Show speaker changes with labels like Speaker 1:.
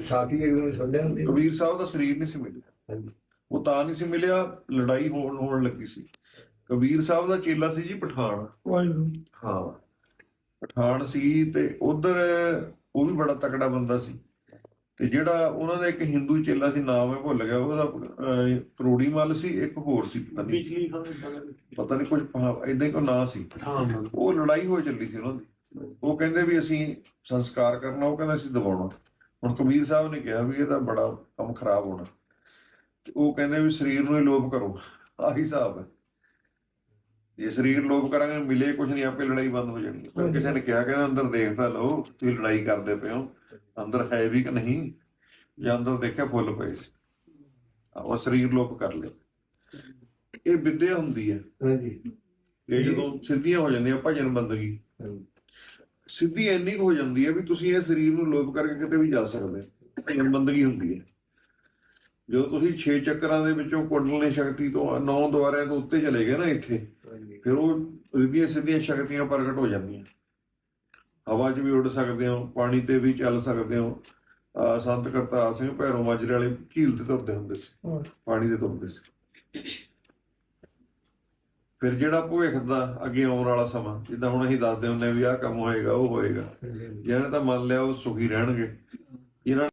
Speaker 1: ਸਾਥੀ ਇੱਕਦਮ ਸੰਧਿਆ ਹੁੰਦੀ
Speaker 2: ਕਬੀਰ ਸਾਹਿਬ ਦਾ ਸਰੀਰ ਨਹੀਂ ਸੀ ਮਿਲਿਆ। ਉਹ ਤਾਂ ਨਹੀਂ ਸੀ ਮਿਲਿਆ ਲੜਾਈ ਹੋਣ ਹੋਣ ਲੱਗੀ ਸੀ। ਕਬੀਰ ਸਾਹਿਬ ਦਾ ਚੇਲਾ ਸੀ ਜੀ ਪਠਾਨ। ਹਾਂ। ਪਠਾਨ ਸੀ ਤੇ ਉਧਰ ਉਹ ਵੀ ਬੜਾ ਤਕੜਾ ਬੰਦਾ ਸੀ। ਤੇ ਜਿਹੜਾ ਉਹਨਾਂ ਦਾ ਇੱਕ ਹਿੰਦੂ ਚੇਲਾ ਸੀ ਨਾਮ ਹੈ ਭੁੱਲ ਗਿਆ ਉਹਦਾ ਤਰੋੜੀ ਮੱਲ ਸੀ ਇੱਕ ਹੋਰ ਸੀ। ਪਤਾ ਨਹੀਂ। ਪਤਾ ਨਹੀਂ ਕੁਝ ਇਦਾਂ ਹੀ ਕੋ ਨਾਂ ਸੀ। ਉਹ ਲੜਾਈ ਹੋ ਚੱਲੀ ਸੀ ਉਹਨਾਂ ਦੀ। ਉਹ ਕਹਿੰਦੇ ਵੀ ਅਸੀਂ ਸੰਸਕਾਰ ਕਰਨਾ ਉਹ ਕਹਿੰਦਾ ਅਸੀਂ ਦਬਾਉਣਾ। ਹੁਣ ਕਬੀਰ ਸਾਹਿਬ ਨੇ ਕਿਹਾ ਵੀ ਇਹ ਤਾਂ ਬੜਾ ਕੰਮ ਖਰਾਬ ਹੋਣਾ। ਤੇ ਉਹ ਕਹਿੰਦੇ ਵੀ ਸਰੀਰ ਨੂੰ ਹੀ ਲੋਪ ਕਰੋ। ਆਹੀ ਹਿਸਾਬ ਹੈ। ਜੇ ਸਰੀਰ ਲੋਪ ਕਰਾਂਗੇ ਮਿਲੇ ਕੁਝ ਨਹੀਂ ਆਪੇ ਲੜਾਈ ਬੰਦ ਹੋ ਜਾਣੀ। ਪਰ ਕਿਸੇ ਨੇ ਕਿਹਾ ਕਹਿੰਦਾ ਅੰਦਰ ਦੇਖ ਤਾਂ ਲਓ ਤੁਸੀਂ ਲੜਾਈ ਕਰਦੇ ਪਏ ਹੋ। ਅੰਦਰ ਹੈ ਵੀ ਕਿ ਨਹੀਂ? ਜਾਂ ਅੰਦਰ ਦੇਖਿਆ ਫੁੱਲ ਪਏ ਸੀ। ਉਹ ਸਰੀਰ ਲੋਪ ਕਰ ਲਿਆ। ਇਹ ਵਿਦਿਆ ਹੁੰਦੀ ਹੈ।
Speaker 1: ਹਾਂਜੀ।
Speaker 2: ਇਹ ਜਦੋਂ ਸਿੱਧੀਆਂ ਹੋ ਜਾਂਦੀਆਂ ਭਜਨ ਬੰਦਗੀ। ਸਿੱਧੀ ਇੰਨੀ ਹੋ ਜਾਂਦੀ ਹੈ ਵੀ ਤੁਸੀਂ ਇਹ ਸਰੀਰ ਨੂੰ ਲੋਪ ਕਰਕੇ ਕਿਤੇ ਵੀ ਜਾ ਸਕਦੇ ਹੋ। ਬੰਦਗੀ ਹੁੰਦੀ ਹੈ। ਜਦੋਂ ਤੁਸੀਂ 6 ਚੱਕਰਾਂ ਦੇ ਵਿੱਚੋਂ ਕੁੰਡਲਨੀ ਸ਼ਕਤੀ ਤੋਂ 9 ਦੁਆਰਿਆਂ ਤੋਂ ਉੱਤੇ ਚਲੇ ਗਏ ਨਾ ਇੱਥੇ ਫਿਰ ਉਹ ਸਿੱਧੀਆਂ ਸਿੱਧੀਆਂ ਸ਼ਕਤੀਆਂ ਪ੍ਰਗਟ ਹੋ ਜਾਂਦੀਆਂ। ਹਵਾ 'ਚ ਵੀ ਉੱਡ ਸਕਦੇ ਹੋ ਪਾਣੀ ਤੇ ਵੀ ਚੱਲ ਸਕਦੇ ਹੋ। ਸੰਤ ਕਰਤਾਰ ਸਿੰਘ ਭੈਰੋ ਮਾਜਰੇ ਵਾਲੇ ਝੀਲ ਤੇ ਤੁਰਦੇ ਹੁੰਦੇ ਸੀ। ਪਾਣੀ ਤੇ ਤੁਰਦੇ ਸੀ। ਫਿਰ ਜਿਹੜਾ ਭਵਿੱਖ ਦਾ ਅੱਗੇ ਆਉਣ ਵਾਲਾ ਸਮਾਂ ਜਿੱਦਾਂ ਹੁਣ ਅਸੀਂ ਦੱਸਦੇ ਹੁੰਦੇ ਹਾਂ ਵੀ ਆਹ ਕੰਮ ਹੋਏਗਾ ਉਹ ਹੋਏਗਾ। ਜਿਹਨਾਂ ਤਾਂ ਮੰਨ ਲਿਆ ਉਹ ਸੁਖੀ ਰਹਿਣਗੇ। ਜਿਹਨਾਂ